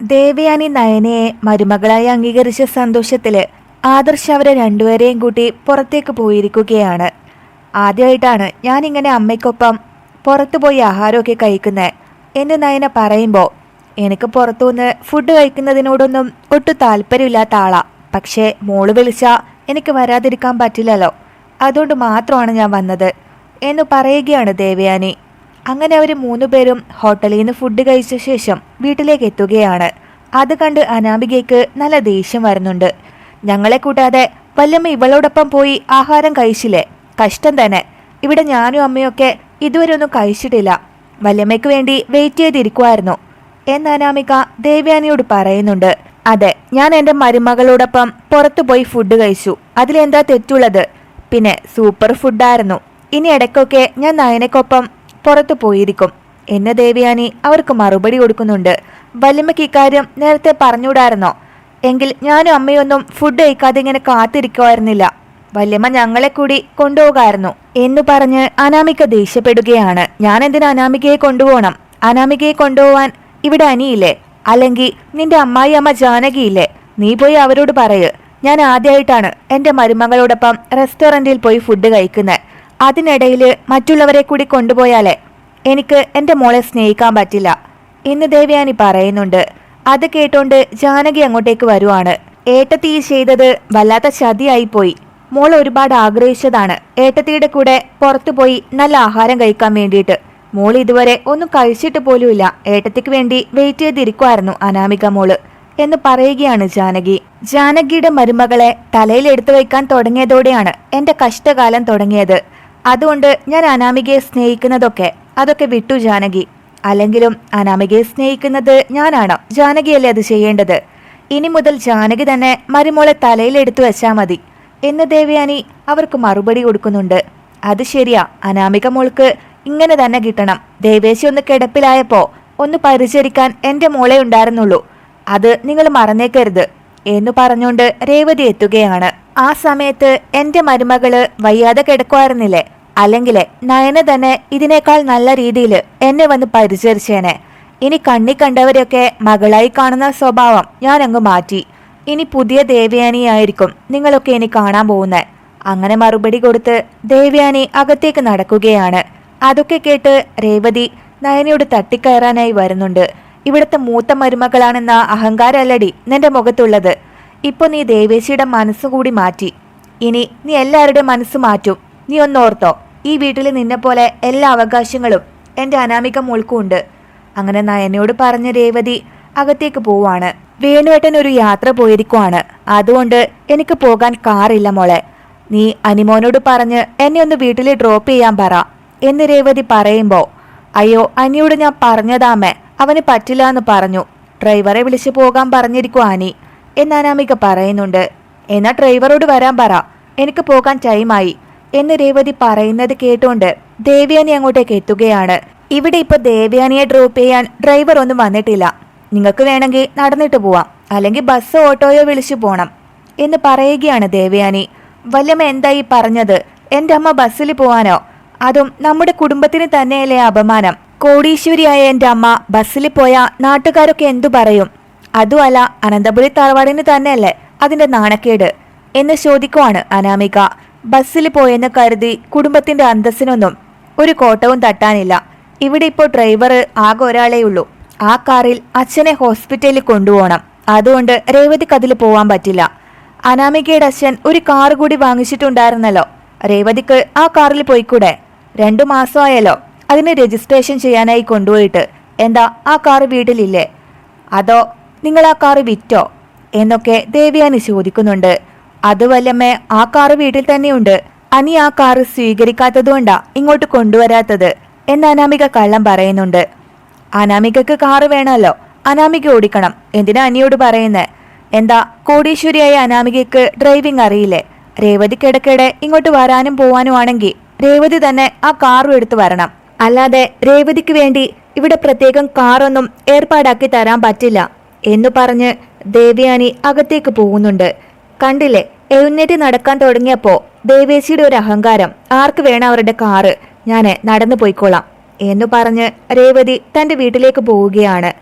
ദേവയാനി നയനയെ മരുമകളായി അംഗീകരിച്ച സന്തോഷത്തിൽ ആദർശ് അവരെ രണ്ടുപേരെയും കൂട്ടി പുറത്തേക്ക് പോയിരിക്കുകയാണ്. ആദ്യമായിട്ടാണ് ഞാനിങ്ങനെ അമ്മയ്ക്കൊപ്പം പുറത്തു പോയി ആഹാരമൊക്കെ കഴിക്കുന്നത് എന്ന് നയന പറയുമ്പോൾ എനിക്ക് പുറത്തുനിന്ന് ഫുഡ് കഴിക്കുന്നതിനോടൊന്നും ഒട്ടും താല്പര്യമില്ലാത്ത ആളാ. പക്ഷേ മോൾ വിളിച്ചാൽ എനിക്ക് വരാതിരിക്കാൻ പറ്റില്ലല്ലോ. അതുകൊണ്ട് മാത്രമാണ് ഞാൻ വന്നത് എന്ന് പറയുകയാണ് ദേവയാനി. അങ്ങനെ അവർ മൂന്നുപേരും ഹോട്ടലിൽ നിന്ന് ഫുഡ് കഴിച്ച ശേഷം വീട്ടിലേക്ക് എത്തുകയാണ്. അത് കണ്ട് അനാമികയ്ക്ക് നല്ല ദേഷ്യം വരുന്നുണ്ട്. ഞങ്ങളെ കൂട്ടാതെ വല്ലമ്മ ഇവളോടൊപ്പം പോയി ആഹാരം കഴിച്ചില്ലേ? കഷ്ടം തന്നെ. ഇവിടെ ഞാനും അമ്മയൊക്കെ ഇതുവരെ ഒന്നും കഴിച്ചിട്ടില്ല. വല്യമ്മയ്ക്ക് വേണ്ടി വെയിറ്റ് ചെയ്തിരിക്കുമായിരുന്നു എന്ന് അനാമിക ദേവ്യാനിയോട് പറയുന്നുണ്ട്. അതെ ഞാൻ എന്റെ മരുമകളോടൊപ്പം പുറത്തു പോയി ഫുഡ് കഴിച്ചു. അതിലെന്താ തെറ്റുള്ളത്? പിന്നെ സൂപ്പർ ഫുഡായിരുന്നു ഇനി ഇടയ്ക്കൊക്കെ ഞാൻ നയനക്കൊപ്പം പുറത്തു പോയിരിക്കും. എന്ന ദേവയാനി അവർക്ക് മറുപടി കൊടുക്കുന്നുണ്ട്. വല്യമ്മയ്ക്ക് ഇക്കാര്യം നേരത്തെ പറഞ്ഞുകൂടായിരുന്നോ? എങ്കിൽ ഞാനും അമ്മയൊന്നും ഫുഡ് കഴിക്കാതെ ഇങ്ങനെ കാത്തിരിക്കുമായിരുന്നില്ല വല്യമ്മ ഞങ്ങളെ കൂടി കൊണ്ടുപോകായിരുന്നു എന്നു പറഞ്ഞ് അനാമിക ദേഷ്യപ്പെടുകയാണ്. ഞാൻ എന്തിനു അനാമികയെ കൊണ്ടുപോകണം? അനാമികയെ കൊണ്ടുപോവാൻ ഇവിടെ അനിയില്ലേ? അല്ലെങ്കിൽ നിന്റെ അമ്മായി അമ്മ ജാനകിയില്ലേ? നീ പോയി അവരോട് പറയ്. ഞാൻ ആദ്യമായിട്ടാണ് എന്റെ മരുമകളോടൊപ്പം റെസ്റ്റോറന്റിൽ പോയി ഫുഡ് കഴിക്കുന്നത് അതിനിടയിൽ മറ്റുള്ളവരെ കൂടി കൊണ്ടുപോയാലേ എനിക്ക് എന്റെ മോളെ സ്നേഹിക്കാൻ പറ്റില്ല. ഇന്ന് ദേവയാനി പറയുന്നുണ്ട്. അത് കേട്ടോണ്ട് ജാനകി അങ്ങോട്ടേക്ക് വരുവാണ്. ഏട്ടത്തി ചെയ്തത് വല്ലാത്ത ചതിയായിപ്പോയി. മോൾ ഒരുപാട് ആഗ്രഹിച്ചതാണ്. ഏട്ടത്തിയുടെ കൂടെ പുറത്തു പോയി നല്ല ആഹാരം കഴിക്കാൻ വേണ്ടിയിട്ട്. മോൾ ഇതുവരെ ഒന്നും കഴിച്ചിട്ട് പോലുമില്ല ഏട്ടത്തിക്ക് വേണ്ടി വെയിറ്റ് ചെയ്തിരിക്കുമായിരുന്നു അനാമിക മോൾ എന്ന് പറയുകയാണ് ജാനകി. ജാനകിയുടെ മരുമകളെ തലയിൽ എടുത്തു വയ്ക്കാൻ തുടങ്ങിയതോടെയാണ് എന്റെ കഷ്ടകാലം തുടങ്ങിയത്. അതുകൊണ്ട് ഞാൻ അനാമികയെ സ്നേഹിക്കുന്നതൊക്കെ അതൊക്കെ വിട്ടു ജാനകി. അല്ലെങ്കിലും അനാമികയെ സ്നേഹിക്കുന്നത് ഞാനാണ്? ജാനകിയല്ലേ അത് ചെയ്യേണ്ടത്? ഇനി മുതൽ ജാനകി തന്നെ മരുമോളെ തലയിൽ എടുത്തു വെച്ചാൽ മതി. എന്ന് ദേവയാനി അവർക്ക് മറുപടി കൊടുക്കുന്നുണ്ട്. അത് ശരിയാ അനാമിക മോൾക്ക് ഇങ്ങനെ തന്നെ കിട്ടണം. ദേവേശി ഒന്ന് കിടപ്പിലായപ്പോ ഒന്ന് പരിചരിക്കാൻ എന്റെ മോളെ ഉണ്ടായിരുന്നുള്ളൂ. അത് നിങ്ങൾ മറന്നേക്കരുത് എന്ന് പറഞ്ഞുകൊണ്ട് രേവതി എത്തുകയാണ്. ആ സമയത്ത് എന്റെ മരുമകൾ വയ്യാതെ കിടക്കുമായിരുന്നില്ലേ അല്ലെങ്കിലേ നയന തന്നെ ഇതിനേക്കാൾ നല്ല രീതിയിൽ എന്നെ വന്ന് പരിചരിച്ചേനെ. ഇനി കണ്ണി കണ്ടവരെയൊക്കെ മകളായി കാണുന്ന സ്വഭാവം ഞാൻ അങ്ങ് മാറ്റി. ഇനി പുതിയ ദേവയാനിയായിരിക്കും നിങ്ങളൊക്കെ ഇനി കാണാൻ പോകുന്നത് അങ്ങനെ മറുപടി കൊടുത്ത് ദേവയാനി അകത്തേക്ക് നടക്കുകയാണ്. അതൊക്കെ കേട്ട് രേവതി നയനയോട് തട്ടിക്കയറാനായി വരുന്നുണ്ട്. ഇവിടുത്തെ മൂത്ത മരുമകളാണെന്ന അഹങ്കാരല്ലടി നിന്റെ മുഖത്തുള്ളത്. ഇപ്പൊ നീ ദേവേശിയുടെ മനസ്സുകൂടി മാറ്റി. ഇനി നീ എല്ലാവരുടെയും മനസ്സ് മാറ്റും. നീ ഒന്നോർത്തോ ഈ വീട്ടിൽ നിന്നെപ്പോലെ എല്ലാ അവകാശങ്ങളും എന്റെ അനാമിക മോൾക്കും ഉണ്ട് അങ്ങനെ നയനയോട് പറഞ്ഞ രേവതി അകത്തേക്ക് പോവാണ് വേണുവേട്ടൻ ഒരു യാത്ര പോയിരിക്കുവാണ്. അതുകൊണ്ട് എനിക്ക് പോകാൻ കാറില്ല മോളെ. നീ അനിമോനോട് പറഞ്ഞ് എന്നെ ഒന്ന് വീട്ടിൽ ഡ്രോപ്പ് ചെയ്യാൻ പറ. എന്ന് രേവതി പറയുമ്പോ അയ്യോ അനിയോട് ഞാൻ പറഞ്ഞതാമേ. അവന് പറ്റില്ല എന്ന് പറഞ്ഞു. ഡ്രൈവറെ വിളിച്ചു പോകാൻ പറഞ്ഞിരിക്കും ആനി എന്ന് അനാമിക പറയുന്നുണ്ട്. എന്നാ ഡ്രൈവറോട് വരാൻ പറ. എനിക്ക് പോകാൻ ടൈമായി എന്ന് രേവതി പറയുന്നത് കേട്ടുകൊണ്ട് ദേവയാനി അങ്ങോട്ടേക്ക് എത്തുകയാണ്. ഇവിടെ ഇപ്പൊ ദേവയാനിയെ ഡ്രോപ്പ് ചെയ്യാൻ ഡ്രൈവർ ഒന്നും വന്നിട്ടില്ല. നിങ്ങൾക്ക് വേണമെങ്കിൽ നടന്നിട്ട് പോവാം. അല്ലെങ്കിൽ ബസ് ഓട്ടോയോ വിളിച്ചു പോണം എന്ന് പറയുകയാണ് ദേവയാനി. വല്യമ്മ എന്തായി പറഞ്ഞത്? എന്റെ അമ്മ ബസ്സിൽ പോവാനോ? അതും നമ്മുടെ കുടുംബത്തിന് തന്നെയല്ലേ അപമാനം. കോടീശ്വരിയായ എന്റെ അമ്മ ബസ്സിൽ പോയാ നാട്ടുകാരൊക്കെ എന്തു പറയും? അതുമല്ല അനന്തപുരി തറവാടിന് തന്നെയല്ലേ അതിന്റെ നാണക്കേട്? എന്ന് ചോദിക്കുവാണ് അനാമിക. ബസ്സിൽ പോയെന്ന് കരുതി കുടുംബത്തിന്റെ അന്തസ്സിനൊന്നും ഒരു കോട്ടവും തട്ടാനില്ല. ഇവിടെ ഇപ്പോൾ ഡ്രൈവർ ആകെ ഒരാളേ ഉള്ളൂ. ആ കാറിൽ അച്ഛനെ ഹോസ്പിറ്റലിൽ കൊണ്ടുപോകണം. അതുകൊണ്ട് രേവതിക്ക് അതിൽ പോവാൻ പറ്റില്ല. അനാമികയുടെ അച്ഛൻ ഒരു കാർ കൂടി വാങ്ങിച്ചിട്ടുണ്ടായിരുന്നല്ലോ. രേവതിക്ക് ആ കാറിൽ പോയിക്കൂടെ? രണ്ടു മാസമായല്ലോ. അതിന് രജിസ്ട്രേഷൻ ചെയ്യാനായി കൊണ്ടുപോയിട്ട്. എന്താ ആ കാർ വീട്ടിലില്ലേ? അതോ നിങ്ങൾ ആ കാർ വിറ്റോ? എന്നൊക്കെ ദേവിയാനി ചോദിക്കുന്നുണ്ട്. അത് വല്ലമ്മേ ആ കാറ് വീട്ടിൽ തന്നെയുണ്ട്. അനി ആ കാറ് സ്വീകരിക്കാത്തതുകൊണ്ടാ ഇങ്ങോട്ട് കൊണ്ടുവരാത്തത് എന്ന് അനാമിക കള്ളം പറയുന്നുണ്ട്. അനാമികക്ക് കാറ് വേണമല്ലോ. അനാമിക ഓടിക്കണം. എന്തിനാ അനിയോട് പറയുന്നേ? എന്താ കോടീശ്വരിയായ അനാമികക്ക് ഡ്രൈവിംഗ് അറിയില്ലേ? രേവതി കിടക്കിടെ ഇങ്ങോട്ട് വരാനും പോവാനും ആണെങ്കിൽ രേവതി തന്നെ ആ കാറും എടുത്തു വരണം. അല്ലാതെ രേവതിക്ക് വേണ്ടി ഇവിടെ പ്രത്യേകം കാറൊന്നും ഏർപ്പാടാക്കി തരാൻ പറ്റില്ല എന്ന് പറഞ്ഞ് ദേവയാനി അകത്തേക്ക് പോകുന്നുണ്ട്. കണ്ടില്ലേ? എഴുന്നേറ്റ് നടക്കാൻ തുടങ്ങിയപ്പോ ദേവേശിയുടെ ഒരു അഹങ്കാരം. ആർക്ക് വേണം അവരുടെ കാറ്? ഞാൻ നടന്നു പോയിക്കോളാം എന്നു പറഞ്ഞ് രേവതി തന്റെ വീട്ടിലേക്ക് പോവുകയാണ്.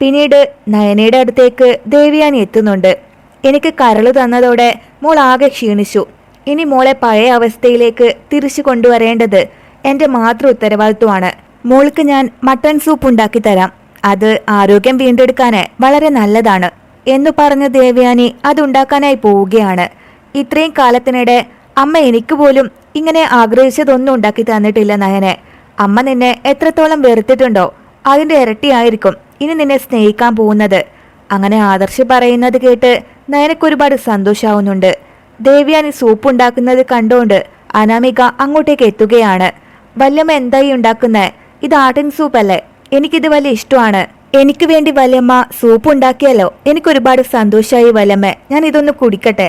പിന്നീട് നയനയുടെ അടുത്തേക്ക് ദേവിയാനി എത്തുന്നുണ്ട്. എനിക്ക് കരൾ തന്നതോടെ മോൾ ആകെ ക്ഷീണിച്ചു. ഇനി മോളെ പഴയ അവസ്ഥയിലേക്ക് തിരിച്ചു കൊണ്ടുവരേണ്ടത് എന്റെ മാത്രം ഉത്തരവാദിത്വമാണ്. മോൾക്ക് ഞാൻ മട്ടൺ സൂപ്പ് ഉണ്ടാക്കി തരാം. അത് ആരോഗ്യം വീണ്ടെടുക്കാൻ വളരെ നല്ലതാണ്. എന്നു പറഞ്ഞ ദേവയാനി അതുണ്ടാക്കാനായി പോവുകയാണ്. ഇത്രയും കാലത്തിനിടെ അമ്മ എനിക്ക് പോലും ഇങ്ങനെ ആഗ്രഹിച്ചതൊന്നും ഉണ്ടാക്കി തന്നിട്ടില്ല നയനെ. അമ്മ നിന്നെ എത്രത്തോളം വെറുത്തിട്ടുണ്ടോ അതിന്റെ ഇരട്ടിയായിരിക്കും ഇനി നിന്നെ സ്നേഹിക്കാൻ പോകുന്നത്. അങ്ങനെ ആദർശ് പറയുന്നത് കേട്ട് നയനക്കൊരുപാട് സന്തോഷാവുന്നുണ്ട്. ദേവ്യാനി സൂപ്പ് ഉണ്ടാക്കുന്നത് കണ്ടുകൊണ്ട് അനാമിക അങ്ങോട്ടേക്ക് എത്തുകയാണ്. വല്ലമ്മ എന്തായി ഉണ്ടാക്കുന്നേ? ഇത് ആട്ടിൻ സൂപ്പല്ലേ? എനിക്കിത് വലിയ ഇഷ്ടമാണ്. എനിക്ക് വേണ്ടി വല്യമ്മ സൂപ്പ് ഉണ്ടാക്കിയല്ലോ എനിക്കൊരുപാട് സന്തോഷമായി വല്യമ്മ. ഞാൻ ഇതൊന്ന് കുടിക്കട്ടെ.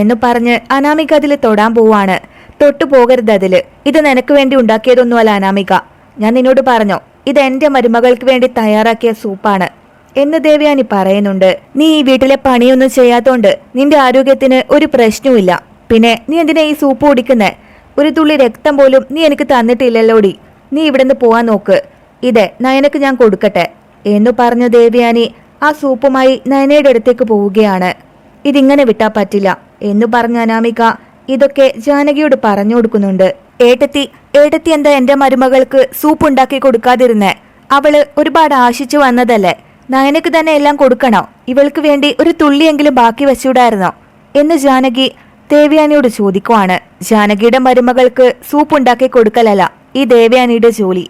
എന്ന് പറഞ്ഞ് അനാമിക അതിൽ തൊടാൻ പോവാണ്. തൊട്ടു പോകരുത് അതിൽ ഇത് നിനക്ക് വേണ്ടി ഉണ്ടാക്കിയതൊന്നുമല്ല അനാമിക. ഞാൻ നിന്നോട് പറഞ്ഞോ ഇത് എന്റെ മരുമകൾക്ക് വേണ്ടി തയ്യാറാക്കിയ സൂപ്പാണ്. എന്ന് ദേവയാനി പറയുന്നുണ്ട് നീ ഈ വീട്ടിലെ പണിയൊന്നും ചെയ്യാത്തോണ്ട് നിന്റെ ആരോഗ്യത്തിന് ഒരു പ്രശ്നവുമില്ല. പിന്നെ നീ എന്തിനാ ഈ സൂപ്പ് കുടിക്കുന്നേ? ഒരു തുള്ളി രക്തം പോലും നീ എനിക്ക് തന്നിട്ടില്ലല്ലോടി. നീ ഇവിടുന്ന് പോവാൻ നോക്ക്. ഇതെ നയനക്ക് ഞാൻ കൊടുക്കട്ടെ. എന്നു പറഞ്ഞു ദേവയാനി ആ സൂപ്പുമായി നയനയുടെ അടുത്തേക്ക് പോവുകയാണ്. ഇതിങ്ങനെ വിട്ടാ പറ്റില്ല എന്നു പറഞ്ഞ അനാമിക ഇതൊക്കെ ജാനകിയോട് പറഞ്ഞു കൊടുക്കുന്നുണ്ട്. ഏട്ടത്തി ഏട്ടത്തി എന്താ എന്റെ മരുമകൾക്ക് സൂപ്പ് ഉണ്ടാക്കി കൊടുക്കാതിരുന്നേ? അവൾ ഒരുപാട് ആശിച്ചു വന്നതല്ലേ? നയനക്ക് തന്നെ എല്ലാം കൊടുക്കണോ? ഇവൾക്ക് വേണ്ടി ഒരു തുള്ളിയെങ്കിലും ബാക്കി വെച്ചൂടായിരുന്നോ എന്ന് ജാനകി ദേവയാനിയോട് ചോദിക്കുവാണ്. ജാനകിയുടെ മരുമകൾക്ക് സൂപ്പ് ഉണ്ടാക്കി കൊടുക്കലല്ല ഈ ദേവയാനിയുടെ ജോലി.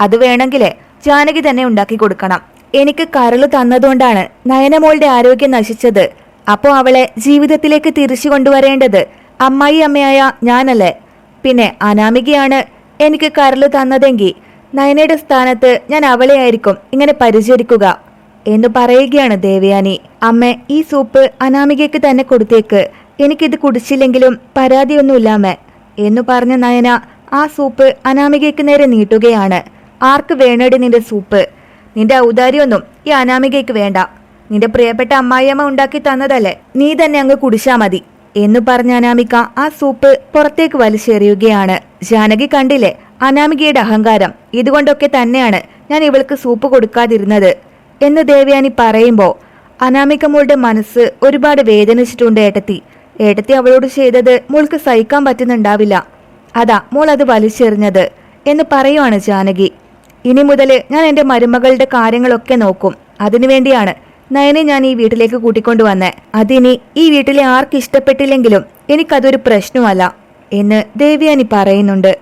അത് വേണമെങ്കിലേ ജാനകി തന്നെ ഉണ്ടാക്കി കൊടുക്കണം. എനിക്ക് കരൾ തന്നതുകൊണ്ടാണ് നയനമോളുടെ ആരോഗ്യം നശിച്ചത്. അപ്പോൾ അവളെ ജീവിതത്തിലേക്ക് തിരിച്ചു കൊണ്ടുവരേണ്ടത് അമ്മായി അമ്മയായ ഞാനല്ലേ? പിന്നെ അനാമികയാണ് എനിക്ക് കരൾ തന്നതെങ്കിൽ നയനയുടെ സ്ഥാനത്ത് ഞാൻ അവളെയായിരിക്കും ഇങ്ങനെ പരിചരിക്കുക എന്ന് പറയുകയാണ് ദേവയാനി. അമ്മ ഈ സൂപ്പ് അനാമികയ്ക്ക് തന്നെ കൊടുത്തേക്ക്. എനിക്കിത് കുടിച്ചില്ലെങ്കിലും പരാതിയൊന്നുമില്ലാമേ എന്നു പറഞ്ഞ നയന ആ സൂപ്പ് അനാമികയ്ക്ക് നേരെ നീട്ടുകയാണ്. ആർക്ക് വേണേടി നിന്റെ സൂപ്പ്? നിന്റെ ഔദാര്യമൊന്നും ഈ അനാമികയ്ക്ക് വേണ്ട. നിന്റെ പ്രിയപ്പെട്ട അമ്മായിയമ്മ ഉണ്ടാക്കി തന്നതല്ലേ? നീ തന്നെ അങ്ങ് കുടിച്ചാ മതി. എന്ന് പറഞ്ഞ അനാമിക ആ സൂപ്പ് പുറത്തേക്ക് വലിച്ചെറിയുകയാണ്. ജാനകി കണ്ടില്ലേ? അനാമികയുടെ അഹങ്കാരം. ഇതുകൊണ്ടൊക്കെ തന്നെയാണ് ഞാൻ ഇവൾക്ക് സൂപ്പ് കൊടുക്കാതിരുന്നത്. എന്ന് ദേവയാനി പറയുമ്പോൾ അനാമിക മോളുടെ മനസ്സ് ഒരുപാട് വേദനിച്ചിട്ടുണ്ട് ഏട്ടത്തി. ഏട്ടത്തി അവളോട് ചെയ്തത് മോൾക്ക് സഹിക്കാൻ പറ്റുന്നുണ്ടാവില്ല. അതാ മോൾ അത് വലിച്ചെറിഞ്ഞത് എന്ന് പറയുവാണ് ജാനകി. ഇനി മുതൽ ഞാൻ എന്റെ മരുമകളുടെ കാര്യങ്ങളൊക്കെ നോക്കും. അതിനുവേണ്ടിയാണ് നയനെ ഞാൻ ഈ വീട്ടിലേക്ക് കൂട്ടിക്കൊണ്ടുവന്നേ അതിനി ഈ വീട്ടിലെ ആർക്ക് ഇഷ്ടപ്പെട്ടില്ലെങ്കിലും എനിക്കതൊരു പ്രശ്നമല്ല എന്ന് ദേവ്യാനി പറയുന്നുണ്ട്.